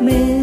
me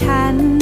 ฉัน